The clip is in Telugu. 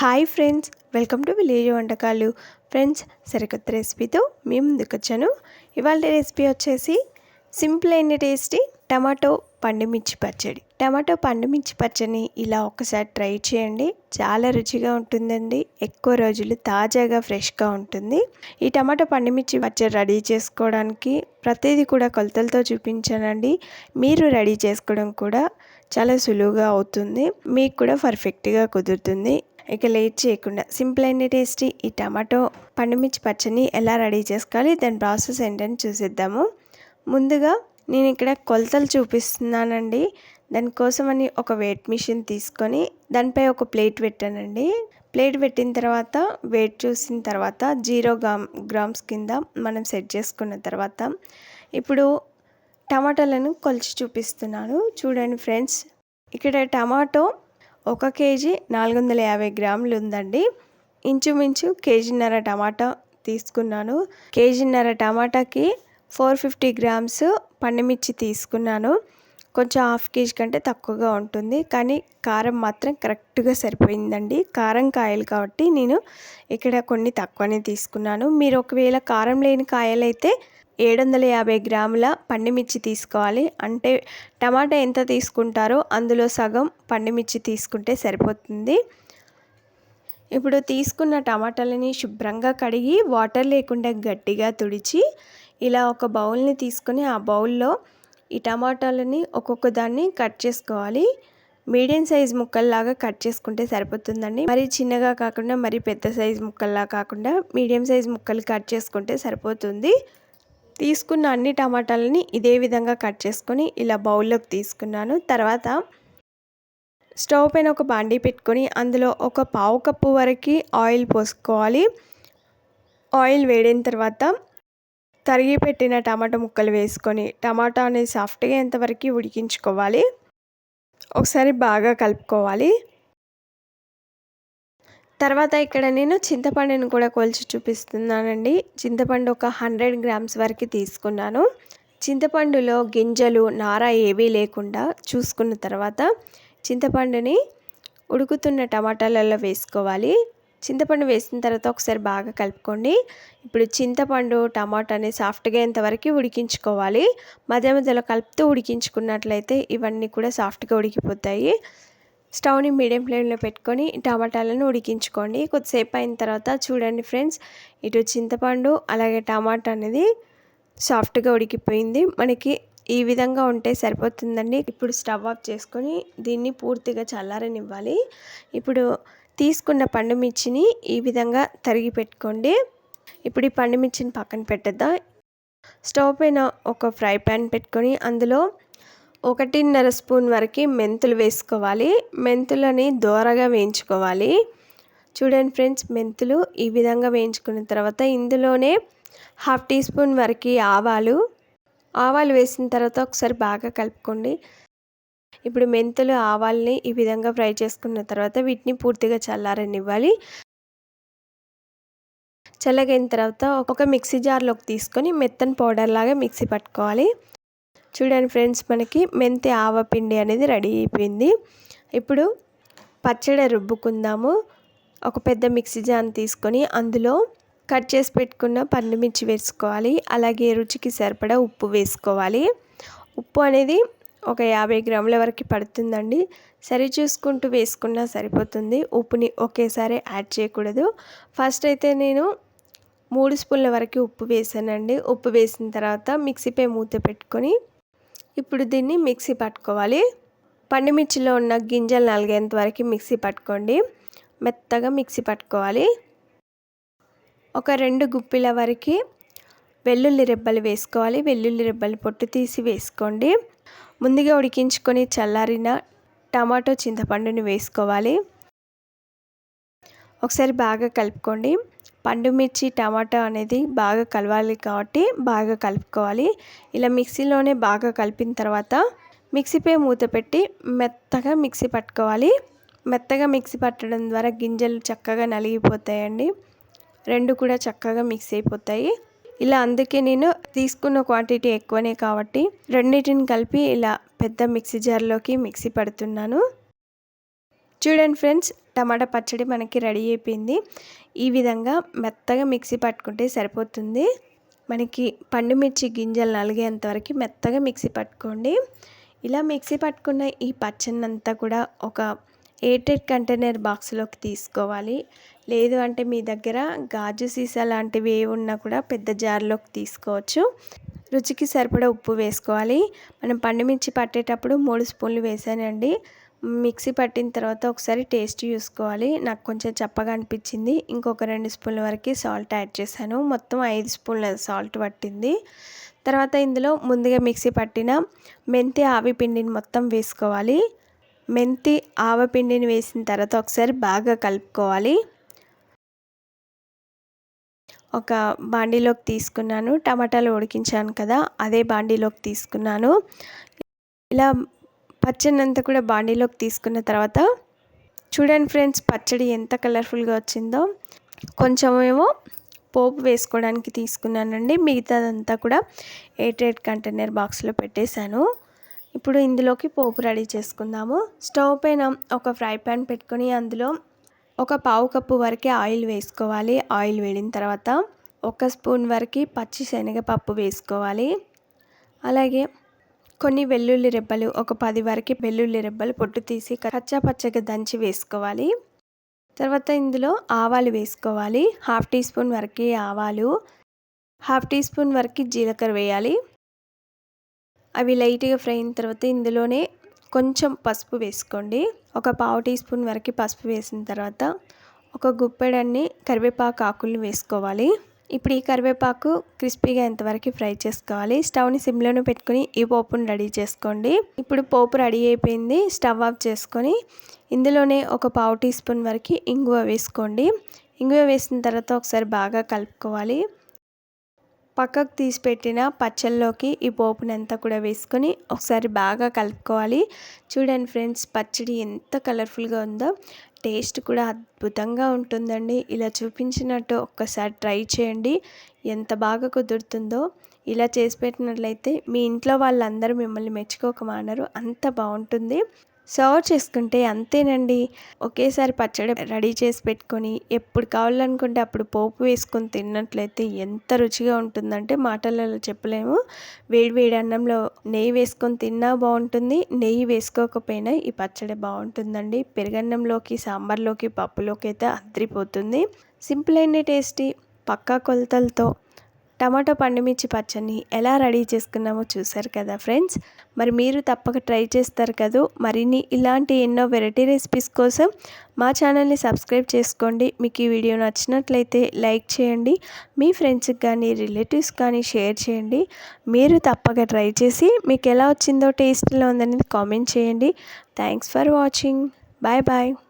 Hi friends welcome to village వంటకాలు. ఫ్రెండ్స్ సరికొత్త రెసిపీతో మేము ముందుకొచ్చాను. ఇవాళ రెసిపీ వచ్చేసి సింపుల్ అయిన టేస్టీ టమాటో పండుమిర్చి పచ్చడి. టమాటో పండుమిర్చి పచ్చడిని ఇలా ఒకసారి ట్రై చేయండి. చాలా రుచిగా ఉంటుందండి. ఎక్కువ రోజులు తాజాగా ఫ్రెష్గా ఉంటుంది. ఈ టమాటో పండుమిర్చి పచ్చడి రెడీ చేసుకోవడానికి ప్రతిదీ కూడా కొలతలతో చూపించానండి. మీరు రెడీ చేసుకోవడం కూడా చాలా సులువుగా అవుతుంది. మీకు కూడా పర్ఫెక్ట్గా కుదురుతుంది. ఇక లేట్ చేయకుండా సింపుల్ అండ్ టేస్టీ ఈ టమాటో పండుమిర్చి పచ్చని ఎలా రెడీ చేసుకోవాలి దాని ప్రాసెస్ ఏంటని చూసిద్దాము. ముందుగా నేను ఇక్కడ కొలతలు చూపిస్తున్నానండి. దానికోసమని ఒక వెయిట్ మిషన్ తీసుకొని దానిపై ఒక ప్లేట్ పెట్టానండి. ప్లేట్ పెట్టిన తర్వాత వెయిట్ చూసిన తర్వాత జీరో గ్రామ్ గ్రామ్స్ కింద మనం సెట్ చేసుకున్న తర్వాత ఇప్పుడు టమాటాలను కొలిచి చూపిస్తున్నాను. చూడండి ఫ్రెండ్స్ ఇక్కడ టమాటో ఒక కేజీ నాలుగు వందల యాభై గ్రాములు ఉందండి ఇంచుమించు కేజీన్నర టమాటా తీసుకున్నాను. కేజీన్నర టమాటాకి ఫోర్ ఫిఫ్టీ గ్రామ్స్ పండుమిర్చి తీసుకున్నాను. కొంచెం హాఫ్ కేజీ కంటే తక్కువగా ఉంటుంది. కానీ కారం మాత్రం కరెక్ట్గా సరిపోయిందండి. కారం కాయలు కాబట్టి నేను ఇక్కడ కొన్ని తక్కువనే తీసుకున్నాను. మీరు ఒకవేళ కారం లేని కాయలైతే ఏడు వందల యాభై గ్రాముల పండుమిర్చి తీసుకోవాలి. అంటే టమాటా ఎంత తీసుకుంటారో అందులో సగం పండుమిర్చి తీసుకుంటే సరిపోతుంది. ఇప్పుడు తీసుకున్న టమాటాలని శుభ్రంగా కడిగి వాటర్ లేకుండా గట్టిగా తుడిచి ఇలా ఒక బౌల్ని తీసుకొని ఆ బౌల్లో ఈ టమాటాలని ఒక్కొక్క దాన్ని కట్ చేసుకోవాలి. మీడియం సైజ్ ముక్కల్లాగా కట్ చేసుకుంటే సరిపోతుందండి. మరి చిన్నగా కాకుండా మరి పెద్ద సైజ్ ముక్కల్లా కాకుండా మీడియం సైజ్ ముక్కలు కట్ చేసుకుంటే సరిపోతుంది. తీసుకున్న అన్ని టమాటాలని ఇదే విధంగా కట్ చేసుకొని ఇలా బౌల్లోకి తీసుకున్నాను. తర్వాత స్టవ్ పైన ఒక బాండీ పెట్టుకొని అందులో ఒక పావు కప్పు వరకు ఆయిల్ పోసుకోవాలి. ఆయిల్ వేడిన తర్వాత తరిగి పెట్టిన టమాటా ముక్కలు వేసుకొని టమాటా అనేది సాఫ్ట్గా ఎంతవరకు ఉడికించుకోవాలి. ఒకసారి బాగా కలుపుకోవాలి. తర్వాత ఇక్కడ నేను చింతపండుని కూడా కొలిచి చూపిస్తున్నానండి. చింతపండు ఒక హండ్రెడ్ గ్రామ్స్ వరకు తీసుకున్నాను. చింతపండులో గింజలు నార ఏవీ లేకుండా చూసుకున్న తర్వాత చింతపండుని ఉడుకుతున్న టమాటాలలో వేసుకోవాలి. చింతపండు వేసిన తర్వాత ఒకసారి బాగా కలుపుకోండి. ఇప్పుడు చింతపండు టమాటాని సాఫ్ట్గా ఇంతవరకు ఉడికించుకోవాలి. మధ్య మధ్యలో కలుపుతూ ఉడికించుకున్నట్లయితే ఇవన్నీ కూడా సాఫ్ట్గా ఉడికిపోతాయి. స్టవ్ని మీడియం ఫ్లేమ్లో పెట్టుకొని టమాటాలను ఉడికించుకోండి. కొద్దిసేపు అయిన తర్వాత చూడండి ఫ్రెండ్స్ ఇటు చింతపండు అలాగే టమాటా అనేది సాఫ్ట్గా ఉడికిపోయింది. మనకి ఈ విధంగా ఉంటే సరిపోతుందండి. ఇప్పుడు స్టవ్ ఆఫ్ చేసుకొని దీన్ని పూర్తిగా చల్లారనివ్వాలి. ఇప్పుడు తీసుకున్న పండు మిర్చిని ఈ విధంగా తరిగి పెట్టుకోండి. ఇప్పుడు ఈ పండు మిర్చిని పక్కన పెట్టద్దా. స్టవ్ పైన ఒక ఫ్రై ప్యాన్ పెట్టుకొని అందులో ఒకటిన్నర స్పూన్ వరకు మెంతులు వేసుకోవాలి. మెంతులని దోరగా వేయించుకోవాలి. చూడండి ఫ్రెండ్స్ మెంతులు ఈ విధంగా వేయించుకున్న తర్వాత ఇందులోనే హాఫ్ టీ స్పూన్ వరకు ఆవాలు. ఆవాలు వేసిన తర్వాత ఒకసారి బాగా కలుపుకోండి. ఇప్పుడు మెంతులు ఆవాల్ని ఈ విధంగా ఫ్రై చేసుకున్న తర్వాత వీటిని పూర్తిగా చల్లారనివ్వాలి. చల్లగైన తర్వాత ఒక మిక్సీ జార్లోకి తీసుకొని మెత్తని పౌడర్ లాగా మిక్సీ పట్టుకోవాలి. చూడండి ఫ్రెండ్స్ మనకి మెంతి ఆవపిండి అనేది రెడీ అయిపోయింది. ఇప్పుడు పచ్చడి రుబ్బుకుందాము. ఒక పెద్ద మిక్సీ జాన్ తీసుకొని అందులో కట్ చేసి పెట్టుకున్న పండుమిర్చి వేసుకోవాలి. అలాగే రుచికి సరిపడా ఉప్పు వేసుకోవాలి. ఉప్పు అనేది ఒక యాభై గ్రాముల వరకు పడుతుందండి. సరి చూసుకుంటూ వేసుకున్నా సరిపోతుంది. ఉప్పుని ఒకేసారి యాడ్ చేయకూడదు. ఫస్ట్ అయితే నేను మూడు స్పూన్ల వరకు ఉప్పు వేసానండి. ఉప్పు వేసిన తర్వాత మిక్సీపై మూత పెట్టుకొని ఇప్పుడు దీన్ని మిక్సీ పట్టుకోవాలి. పండుమిర్చిలో ఉన్న గింజలు నలిగేంత వరకు మిక్సీ పట్టుకోండి. మెత్తగా మిక్సీ పట్టుకోవాలి. ఒక రెండు గుప్పిల వరకు వెల్లుల్లి రెబ్బలు వేసుకోవాలి. వెల్లుల్లి రెబ్బలు పొట్టు తీసి వేసుకోండి. ముందుగా ఉడికించుకొని చల్లారిన టమాటో చింతపండుని వేసుకోవాలి. ఒకసారి బాగా కలుపుకోండి. పండుమిర్చి టమాటా అనేది బాగా కలవాలి కాబట్టి బాగా కలుపుకోవాలి. ఇలా మిక్సీలోనే బాగా కలిపిన తర్వాత మిక్సీపై మూత పెట్టి మెత్తగా మిక్సీ పట్టుకోవాలి. మెత్తగా మిక్సీ పట్టడం ద్వారా గింజలు చక్కగా నలిగిపోతాయండి. రెండు కూడా చక్కగా మిక్స్ అయిపోతాయి. ఇలా అందుకే నేను తీసుకున్న క్వాంటిటీ ఎక్కువనే కాబట్టి రెండింటిని కలిపి ఇలా పెద్ద మిక్సీ జార్లోకి మిక్సీ పడుతున్నాను. చూడండి ఫ్రెండ్స్ టమాటా పచ్చడి మనకి రెడీ అయిపోయింది. ఈ విధంగా మెత్తగా మిక్సీ పట్టుకుంటే సరిపోతుంది. మనకి పండుమిర్చి గింజలు నలిగేంత వరకు మెత్తగా మిక్సీ పట్టుకోండి. ఇలా మిక్సీ పట్టుకున్న ఈ పచ్చనంతా కూడా ఒక ఎయిటెడ్ కంటైనర్ బాక్స్లోకి తీసుకోవాలి. లేదు అంటే మీ దగ్గర గాజు సీసా లాంటివి ఏ ఉన్నా కూడా పెద్ద జార్లోకి తీసుకోవచ్చు. రుచికి సరిపడా ఉప్పు వేసుకోవాలి. మనం పండుమిర్చి పట్టేటప్పుడు మూడు స్పూన్లు వేసానండి. మిక్సీ పట్టిన తర్వాత ఒకసారి టేస్ట్ చూసుకోవాలి. నాకు కొంచెం చప్పగా అనిపించింది. ఇంకొక రెండు స్పూన్ల వరకు సాల్ట్ యాడ్ చేశాను. మొత్తం ఐదు స్పూన్ల సాల్ట్ పట్టింది. తర్వాత ఇందులో ముందుగా మిక్సీ పట్టిన మెంతి ఆవి పిండిని మొత్తం వేసుకోవాలి. మెంతి ఆవపిండిని వేసిన తర్వాత ఒకసారి బాగా కలుపుకోవాలి. ఒక బాండీలోకి తీసుకున్నాను. టమాటాలు ఉడికించాను కదా అదే బాండీలోకి తీసుకున్నాను. ఇలా పచ్చడి అంతా కూడా బాండీలోకి తీసుకున్న తర్వాత చూడండి ఫ్రెండ్స్ పచ్చడి ఎంత కలర్ఫుల్గా వచ్చిందో. కొంచెమేమో పోపు వేసుకోవడానికి తీసుకున్నానండి. మిగతాదంతా కూడా ఎయిట్ ఎయిట్ కంటైనర్ బాక్స్లో పెట్టేశాను. ఇప్పుడు ఇందులోకి పోపు రెడీ చేసుకుందాము. స్టవ్ పైన ఒక ఫ్రై ప్యాన్ పెట్టుకొని అందులో ఒక పావు కప్పు వరకే ఆయిల్ వేసుకోవాలి. ఆయిల్ వేడిన తర్వాత ఒక స్పూన్ వరకు పచ్చి శనగపప్పు వేసుకోవాలి. అలాగే కొన్ని వెల్లుల్లి రెబ్బలు ఒక పది వరకు వెల్లుల్లి రెబ్బలు పొట్టు తీసి కచ్చా పచ్చగా దంచి వేసుకోవాలి. తర్వాత ఇందులో ఆవాలు వేసుకోవాలి. హాఫ్ టీ స్పూన్ వరకు ఆవాలు హాఫ్ టీ స్పూన్ వరకు జీలకర్ర వేయాలి. అవి లైట్గా ఫ్రై అయిన తర్వాత ఇందులోనే కొంచెం పసుపు వేసుకోండి. ఒక పావు టీ స్పూన్ వరకు పసుపు వేసిన తర్వాత ఒక గుప్పెడన్ని కరివేపాకు ఆకులు వేసుకోవాలి. ఇప్పుడు ఈ కరివేపాకు క్రిస్పీగా ఎంతవరకు ఫ్రై చేసుకోవాలి? స్టవ్ని సిమ్లోనే పెట్టుకొని ఈ పోపును రెడీ చేసుకోండి. ఇప్పుడు పోపు రెడీ అయిపోయింది. స్టవ్ ఆఫ్ చేసుకొని ఇందులోనే ఒక పావు టీ స్పూన్ వరకు ఇంగువ వేసుకోండి. ఇంగువ వేసిన తర్వాత ఒకసారి బాగా కలుపుకోవాలి. పక్కకు తీసి పెట్టిన పచ్చళ్ళలోకి ఈ పోపుని అంతా కూడా వేసుకొని ఒకసారి బాగా కలుపుకోవాలి. చూడండి ఫ్రెండ్స్ పచ్చడి ఎంత కలర్ఫుల్గా ఉందో. టేస్ట్ కూడా అద్భుతంగా ఉంటుందండి. ఇలా చూపించినట్టు ఒక్కసారి ట్రై చేయండి. ఎంత బాగా కుదురుతుందో. ఇలా చేసి పెట్టినట్లయితే మీ ఇంట్లో వాళ్ళందరూ మిమ్మల్ని మెచ్చుకోక మానరు. అంత బాగుంటుంది. సర్వ్ చేసుకుంటే అంతేనండి. ఒకేసారి పచ్చడి రెడీ చేసి పెట్టుకొని ఎప్పుడు కావాలనుకుంటే అప్పుడు పోపు వేసుకొని తిన్నట్లయితే ఎంత రుచిగా ఉంటుందంటే మాటలలో చెప్పలేము. వేడి వేడి అన్నంలో నెయ్యి వేసుకొని తిన్నా బాగుంటుంది. నెయ్యి వేసుకోకపోయినా ఈ పచ్చడి బాగుంటుందండి. పెరుగన్నంలోకి సాంబార్లోకి పప్పులోకి అయితే అద్దరిపోతుంది సింపుల్ అయిన టేస్టీ. పక్కా కొలతలతో టమాటో పండుమిర్చి పచ్చడిని ఎలా రెడీ చేసుకున్నామో చూసారు కదా ఫ్రెండ్స్. మరి మీరు తప్పక ట్రై చేస్తారు కదా. మరిన్ని ఇలాంటి ఎన్నో వెరైటీ రెసిపీస్ కోసం మా ఛానల్ని సబ్స్క్రైబ్ చేసుకోండి. మీకు ఈ వీడియో నచ్చినట్లయితే లైక్ చేయండి. మీ ఫ్రెండ్స్కి కానీ రిలేటివ్స్ కానీ షేర్ చేయండి. మీరు తప్పక ట్రై చేసి మీకు ఎలా వచ్చిందో టేస్ట్లో ఉందనేది కామెంట్ చేయండి. Thanks for watching. Bye bye.